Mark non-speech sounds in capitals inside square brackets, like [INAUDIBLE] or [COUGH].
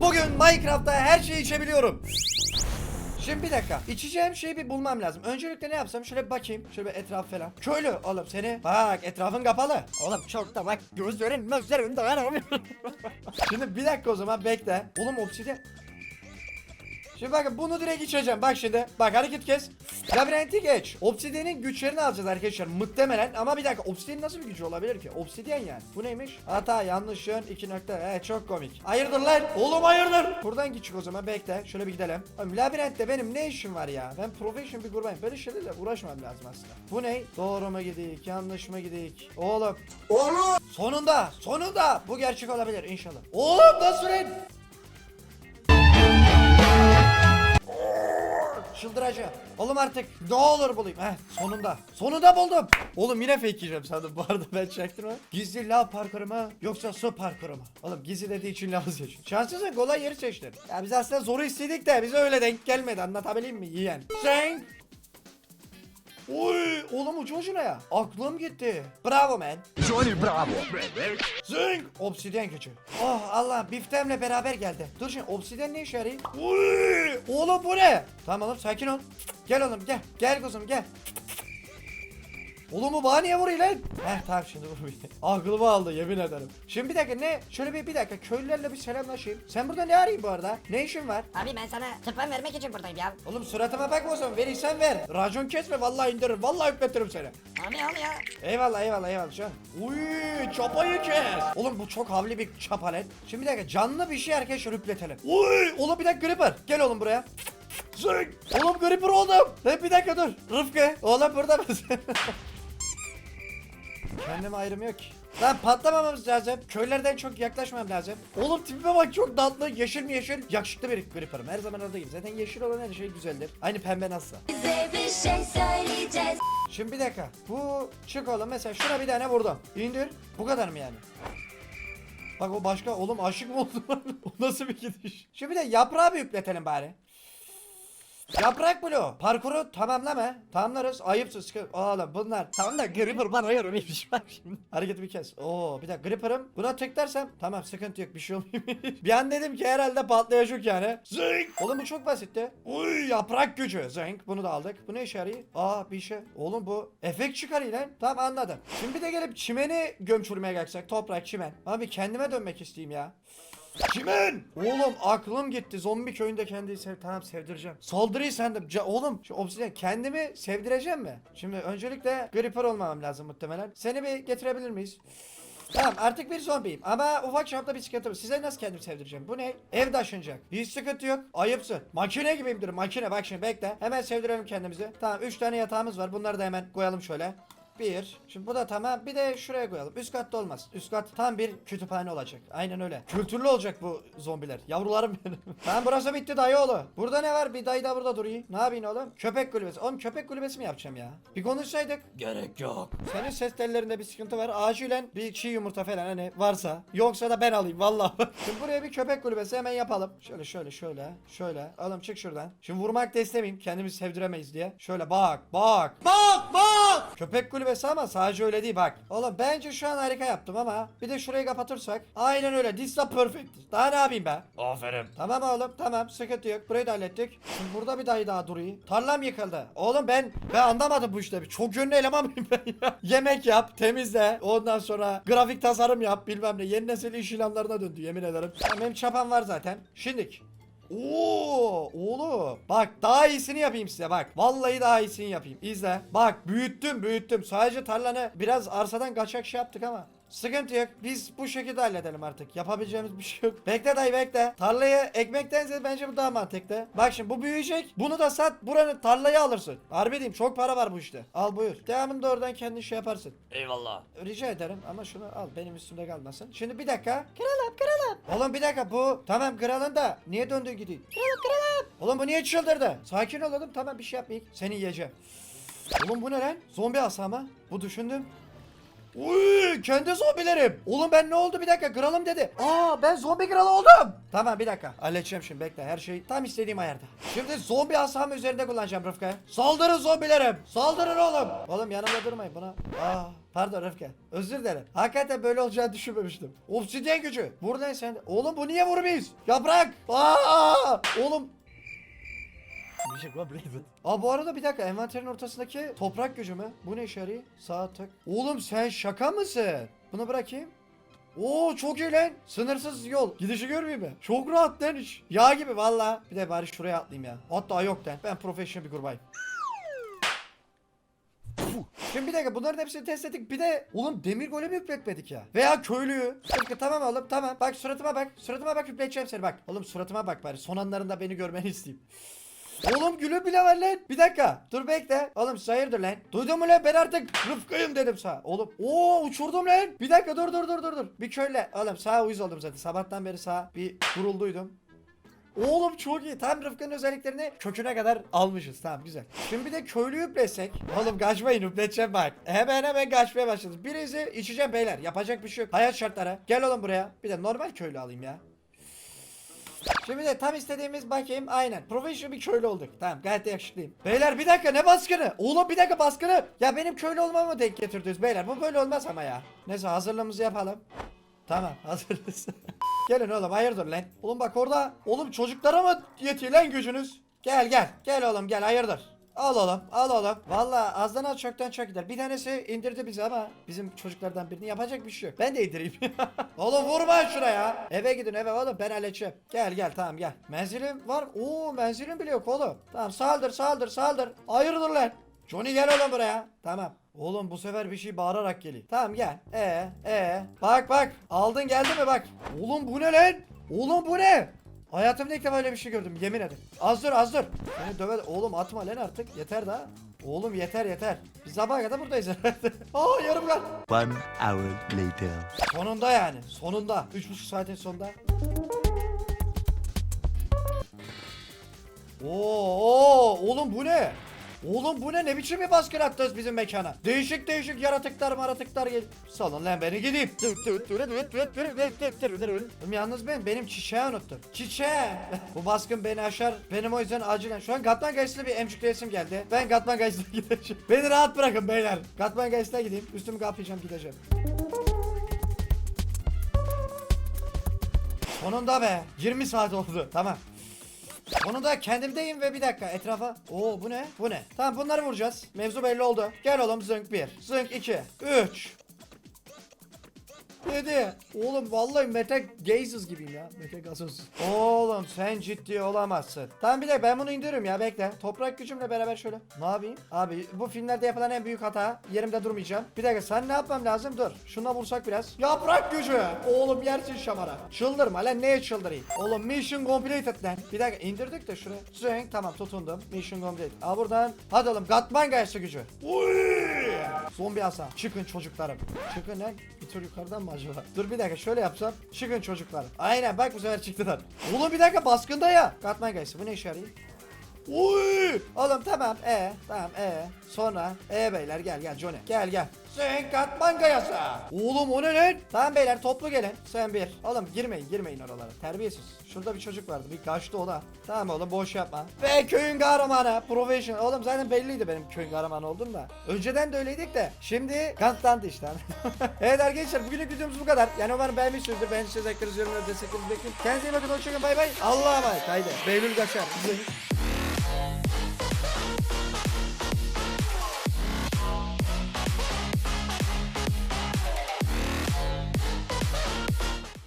Bugün Minecraft'ta her şeyi içebiliyorum. Şimdi bir dakika. İçeceğim şeyi bir bulmam lazım. Öncelikle ne yapsam? Şöyle bir bakayım. Şöyle bir etraf falan. Köylü oğlum seni. Bak etrafın kapalı. Oğlum çok da bak gözlerin gözlerin dayanamıyorum. [LAUGHS] Şimdi bir dakika o zaman bekle. Oğlum obsidyen. Şimdi bakın bunu direkt içeceğim. Bak şimdi. Bak hareket kes. Labirenti geç. Obsidyenin güçlerini alacağız arkadaşlar. Muhtemelen. Ama bir dakika. Obsidyenin nasıl bir gücü olabilir ki? Obsidyen yani. Bu neymiş? Hata yanlış yön. iki nokta. He çok komik. Hayırdır lan? Oğlum hayırdır? Buradan gidecek o zaman. Bekle. Şöyle bir gidelim. Oğlum labirentte benim ne işim var ya? Ben professional bir kurbanım. Böyle şeylerle uğraşmam lazım aslında. Bu ne? Doğru mu gidik? Yanlış mı gidik? Oğlum. Oğlum. Sonunda. Sonunda. Bu gerçek olabilir inşallah. Oğlum nasıl lan? Çıldıracağım. Oğlum artık ne olur bulayım. Heh sonunda. Sonunda buldum. Oğlum yine fake yiyeceğim sandım bu arada ben çaktırma. Gizli lav parkuru mu yoksa su parkuru mu? Oğlum gizli dediği için lav seçtim. Şanslısın kolay yeri seçtin. Ya biz aslında zoru istedik de bize öyle denk gelmedi anlatabileyim mi yiyen? Sen Oy oğlum ucu ucuna ya. Aklım gitti. Bravo man. Johnny bravo. Zing! Obsidyen keçi. Oh Allah biftemle beraber geldi. Dur şimdi obsidyen ne işe yarıyor? Uy! Oğlum bu ne? Tamam oğlum sakin ol. Gel oğlum gel. Gel kuzum gel. Oğlum bu bana niye vuruyor lan? Heh tamam şimdi vurmuyor. [LAUGHS] Aklımı aldı yemin ederim. Şimdi bir dakika ne? Şöyle bir bir dakika köylülerle bir selamlaşayım. Sen burada ne arayayım bu arada? Ne işin var? Abi ben sana tıpa vermek için buradayım ya. Oğlum suratıma bakma o zaman. Verirsen ver. Racon kesme vallahi indiririm. Vallahi üfletirim seni. Abi al ya. Eyvallah eyvallah eyvallah şu an. Uy çapayı kes. Oğlum bu çok havli bir çapa lan. Şimdi bir dakika canlı bir şey arkadaşlar üpletelim. Uy oğlum bir dakika Gripper. Gel oğlum buraya. Zık. Oğlum Gripper oğlum. Lan bir dakika dur. Rıfkı. Oğlum burada mısın? [LAUGHS] Kendime ayrım yok ki. Lan patlamamamız lazım. Köylerden çok yaklaşmam lazım. Oğlum tipime bak çok tatlı. Yeşil mi yeşil? Yakışıklı bir Gripper'ım. Her zaman oradayım. Zaten yeşil olan her şey güzeldir. Aynı pembe nasılsa. Bize bir şey söyleyeceğiz. Şimdi bir dakika. Bu çık oğlum mesela şuna bir tane vurdum. İndir. Bu kadar mı yani? Bak o başka oğlum aşık mı oldu? [LAUGHS] o nasıl bir gidiş? Şimdi de yaprağı bir yükletelim bari. Yaprak bloğu. Parkuru tamamlama. Tamamlarız. Ayıpsın. Sıkı... Oğlum bunlar. Tamam da Gripper bana yorumuymuş bak şimdi. [LAUGHS] Hareketi bir kes. Oo bir dakika Gripper'ım. Buna tıklarsam tamam sıkıntı yok bir şey olmuyor. [LAUGHS] bir an dedim ki herhalde patlayacak yani. Zınk. Oğlum bu çok basitti. Uy yaprak gücü. Zınk bunu da aldık. Bu ne işe yarıyor? Aa bir şey. Oğlum bu efekt çıkarıyor lan. Tamam anladım. Şimdi bir de gelip çimeni gömçürmeye kalksak. Toprak çimen. Abi kendime dönmek isteyeyim ya. Çimen! Oğlum aklım gitti. Zombi köyünde kendini sev tamam sevdireceğim. Saldırıyı sendim. Ca- oğlum şu obsidyen kendimi sevdireceğim mi? Şimdi öncelikle Gripper olmamam lazım muhtemelen. Seni bir getirebilir miyiz? Tamam artık bir zombiyim ama ufak çapta bir sıkıntı var. Size nasıl kendimi sevdireceğim? Bu ne? Ev taşınacak. Hiç sıkıntı yok. Ayıpsın. Makine gibiyimdir makine. Bak şimdi bekle. Hemen sevdirelim kendimizi. Tamam 3 tane yatağımız var. Bunları da hemen koyalım şöyle. Bir. Şimdi bu da tamam. Bir de şuraya koyalım. Üst katta olmaz. Üst kat tam bir kütüphane olacak. Aynen öyle. Kültürlü olacak bu zombiler. Yavrularım benim. [LAUGHS] tamam burası bitti dayıoğlu. Burada ne var? Bir dayı da burada duruyor. Ne yapayım oğlum? Köpek kulübesi. Oğlum köpek kulübesi mi yapacağım ya? Bir konuşsaydık. Gerek yok. Senin ses tellerinde bir sıkıntı var. Acilen bir çiğ yumurta falan hani varsa. Yoksa da ben alayım vallahi. [LAUGHS] Şimdi buraya bir köpek kulübesi hemen yapalım. Şöyle şöyle şöyle. Şöyle. Oğlum çık şuradan. Şimdi vurmak da istemeyeyim. Kendimizi sevdiremeyiz diye. Şöyle bak bak. Bak bak. Köpek kulübesi ama sadece öyle değil bak. Oğlum bence şu an harika yaptım ama bir de şurayı kapatırsak. Aynen öyle. This is perfect. Daha ne yapayım ben? Aferin. Tamam oğlum tamam sıkıntı yok burayı da hallettik. Şimdi burada bir dayı daha duruyor. Tarlam yıkıldı. Oğlum ben ben anlamadım bu işte. Çok yönlü eleman mıyım ben ya? [LAUGHS] Yemek yap temizle. Ondan sonra grafik tasarım yap bilmem ne. Yeni nesil iş ilanlarına döndü yemin ederim. Tamam, benim çapam var zaten. Şimdik. Oo oğlum. Bak daha iyisini yapayım size bak. Vallahi daha iyisini yapayım. İzle. Bak büyüttüm büyüttüm. Sadece tarlanı biraz arsadan kaçak şey yaptık ama Sıkıntı yok. Biz bu şekilde halledelim artık. Yapabileceğimiz bir şey yok. Bekle dayı bekle. Tarlayı ekmektense bence bu daha mantıklı. Bak şimdi bu büyüyecek. Bunu da sat. Buranın tarlayı alırsın. Harbi diyeyim çok para var bu işte. Al buyur. Devamında oradan kendin şey yaparsın. Eyvallah. Rica ederim ama şunu al benim üstümde kalmasın. Şimdi bir dakika. Kralım kralım. Oğlum bir dakika bu tamam kralın da niye döndü gidiyor? Kralım kralım. Oğlum bu niye çıldırdı? Sakin ol oğlum tamam bir şey yapmayayım. Seni yiyeceğim. Oğlum bu ne lan? Zombi asa mı? Bu düşündüm. Uy, kendi zombilerim. Oğlum ben ne oldu bir dakika kralım dedi. Aa ben zombi kralı oldum. Tamam bir dakika. Halledeceğim şimdi bekle her şey tam istediğim ayarda. Şimdi zombi asamı üzerinde kullanacağım Rıfkı. Saldırın zombilerim. Saldırın oğlum. Oğlum yanımda durmayın buna. Aa pardon Rıfkı. Özür dilerim. Hakikaten böyle olacağını düşünmemiştim. Obsidyen gücü. Buradayın sen. Oğlum bu niye vurmayız? Yaprak. Aa oğlum Bir şey var buraya. [LAUGHS] Aa bu arada bir dakika envanterin ortasındaki toprak gücü mü? Bu ne işe yarıyor? Sağ tık. Oğlum sen şaka mısın? Bunu bırakayım. Oo çok iyi lan. Sınırsız yol. Gidişi görmeyeyim mi? Çok rahat lan iş. Yağ gibi valla. Bir de bari şuraya atlayayım ya. Hatta yok lan. Ben profesyonel bir kurbayım. Şimdi bir dakika bunların hepsini test ettik. Bir de oğlum demir golemi yükletmedik ya. Veya köylüyü. Sıkı tamam oğlum tamam. Bak suratıma bak. Suratıma bak yükleteceğim seni bak. Oğlum suratıma bak bari. Son anlarında beni görmeni isteyeyim. Oğlum gülü bile var lan. Bir dakika. Dur bekle. Oğlum hayırdır lan? Duydun mu lan? Ben artık Rıfkı'yım dedim sana. Oğlum. Oo uçurdum lan. Bir dakika dur dur dur dur dur. Bir köyle. Oğlum sağa uyuz oldum zaten. Sabahtan beri sağa bir kurulduydum. Oğlum çok iyi. Tam Rıfkı'nın özelliklerini köküne kadar almışız. Tamam güzel. Şimdi bir de köylü üplesek. Oğlum kaçmayın üpleteceğim bak. Hemen hemen kaçmaya başladık. Birisi içeceğim beyler. Yapacak bir şey yok. Hayat şartları. Gel oğlum buraya. Bir de normal köylü alayım ya. Şimdi de tam istediğimiz bakayım aynen. Profesyonel bir köylü olduk. Tamam gayet de yakışıklıyım. Beyler bir dakika ne baskını? Oğlum bir dakika baskını. Ya benim köylü olmamı denk getirdiniz beyler. Bu böyle olmaz ama ya. Neyse hazırlığımızı yapalım. Tamam [LAUGHS] hazırız. Gelin oğlum hayırdır lan. Oğlum bak orada. Oğlum çocuklara mı yetiyor lan gücünüz? Gel gel. Gel oğlum gel hayırdır. Al oğlum al oğlum. Valla azdan az çoktan çok gider. Bir tanesi indirdi bizi ama bizim çocuklardan birini yapacak bir şey yok. Ben de indireyim. [LAUGHS] oğlum vurma şuraya. Eve gidin eve oğlum ben halledeceğim. Gel gel tamam gel. Menzilim var. Oo menzilim bile yok oğlum. Tamam saldır saldır saldır. Hayırdır lan. Johnny gel oğlum buraya. Tamam. Oğlum bu sefer bir şey bağırarak geliyor. Tamam gel. E e bak bak. Aldın geldi mi bak. Oğlum bu ne lan? Oğlum bu ne? Hayatımda ilk defa öyle bir şey gördüm yemin ederim. Az dur az dur. Beni döve oğlum atma lan artık yeter daha. Oğlum yeter yeter. Biz sabaha kadar buradayız herhalde. [LAUGHS] Aa yarım kal. One hour later. Sonunda yani sonunda. Üç buçuk saatin sonunda. Oo, oo oğlum bu ne? Oğlum bu ne? Ne biçim bir baskın attınız bizim mekana? Değişik değişik yaratıklar maratıklar gel. Salın lan beni gideyim. Oğlum yalnız ben benim çiçeği unuttum. Çiçeği. bu baskın beni aşar. Benim o yüzden acilen. Şu an Gatman Gaysi'ne bir emcükleyesim geldi. Ben Gatman Gaysi'ne gideceğim. Beni rahat bırakın beyler. Gatman Gaysi'ne gideyim. Üstümü kapayacağım gideceğim. Sonunda be. 20 saat oldu. Tamam. Sonunda kendimdeyim ve bir dakika etrafa. Oo bu ne? Bu ne? Tamam bunları vuracağız. Mevzu belli oldu. Gel oğlum zınk 1. Zınk 2. 3. 7. Oğlum vallahi Mete Gazes gibiyim ya. Mete Gazoz. Oğlum sen ciddi olamazsın. Tamam bir de ben bunu indiririm ya bekle. Toprak gücümle beraber şöyle. Ne yapayım? Abi bu filmlerde yapılan en büyük hata. Yerimde durmayacağım. Bir dakika sen ne yapmam lazım? Dur. Şuna vursak biraz. Yaprak gücü. Oğlum yersin şamara. Çıldırma lan neye çıldırayım? Oğlum mission completed lan. Bir dakika indirdik de şuraya. Zeng tamam tutundum. Mission completed. Al buradan. Hadi oğlum Gatman gayesi gücü. Uy! Zombi asa. Çıkın çocuklarım. Çıkın lan. Bir tür yukarıdan mı acaba? Dur bir dakika şöyle yapsam. Çıkın çocuklarım. Aynen bak bu sefer çıktılar. Oğlum bir dakika baskında ya. Gatman gayesi bu ne işe yarıyor? Uy! Oğlum tamam e tamam e sonra e beyler gel gel Johnny gel gel. Sen katman gayası. Oğlum o ne lan? Tamam beyler toplu gelin. Sen bir. Oğlum girmeyin girmeyin oralara. Terbiyesiz. Şurada bir çocuk vardı. Bir kaçtı o da. Tamam oğlum boş yapma. Ve köyün kahramanı. Professional. Oğlum zaten belliydi benim köyün kahramanı olduğum da. Önceden de öyleydik de. Şimdi kanıtlandı işte. [LAUGHS] evet arkadaşlar bugünlük videomuz bu kadar. Yani umarım beğenmişsinizdir. Beğendiyseniz ekranınızı yorumlara desteklerinizi bekliyorum. Kendinize iyi bakın. Hoşçakalın. Bay bay. Allah'a emanet. Haydi. Beylül kaçar. [LAUGHS]